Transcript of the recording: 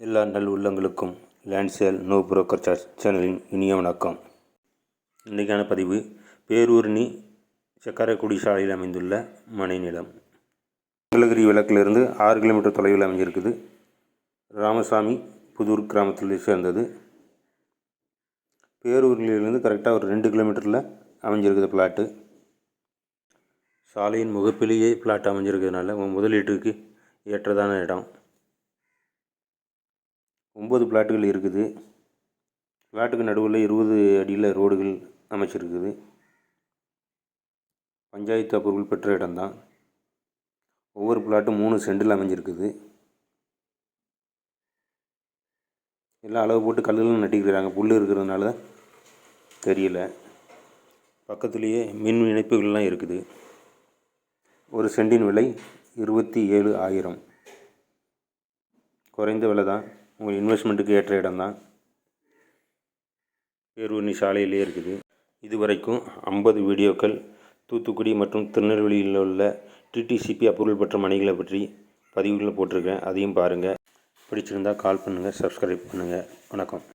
எல்லா நல் உள்ளங்களுக்கும் லேண்ட்சேல் நோ புரோக்கர் சார்ஜ் சேனலின் இனிய வணக்கம். இன்றைக்கான பதிவு பேரூர்ணி சக்கரக்குடி சாலையில் அமைந்துள்ள மனை நிலம். நீலகிரி விளக்கிலிருந்து ஆறு கிலோமீட்டர் தொலைவில் அமைஞ்சிருக்குது. ராமசாமி புதூர் கிராமத்தில் சேர்ந்தது. பேரூர்லேருந்து கரெக்டாக ஒரு ரெண்டு கிலோமீட்டரில் அமைஞ்சிருக்குது பிளாட்டு. சாலையின் முகப்பிலேயே பிளாட் அமைஞ்சிருக்கிறதுனால முதலீட்டுக்கு ஏற்றதான இடம். ஒம்பது பிளாட்டுகள் இருக்குது. பிளாட்டுக்கு நடுவில் இருபது அடியில் ரோடுகள் அமைச்சிருக்குது. பஞ்சாயத்து அப்ரூவல் பெற்ற இடம்தான். ஒவ்வொரு பிளாட்டும் மூணு சென்டில் அமைஞ்சிருக்குது. எல்லாம் அளவு போட்டு கல்லுலாம் நட்டிக்கிறாங்க புல் இருக்கிறதுனால தெரியல. பக்கத்துலேயே மின் இணைப்புகள்லாம் இருக்குது. ஒரு சென்டின் விலை இருபத்தி ஏழு ஆயிரம். குறைந்த விலை தான் உங்கள் இன்வெஸ்ட்மெண்ட்டுக்கு ஏற்ற இடம் தான் பேரூர்னி சாலையிலே இருக்குது. இதுவரைக்கும் ஐம்பது வீடியோக்கள் தூத்துக்குடி மற்றும் திருநெல்வேலியில் உள்ள டிடிசிபி அப்ரூவல் பெற்ற மனைகளை பற்றி பதிவுகளில் போட்டிருக்கேன். அதையும் பாருங்கள் பிடிச்சிருந்தால் கால் பண்ணுங்கள் சப்ஸ்கிரைப் பண்ணுங்கள் வணக்கம்.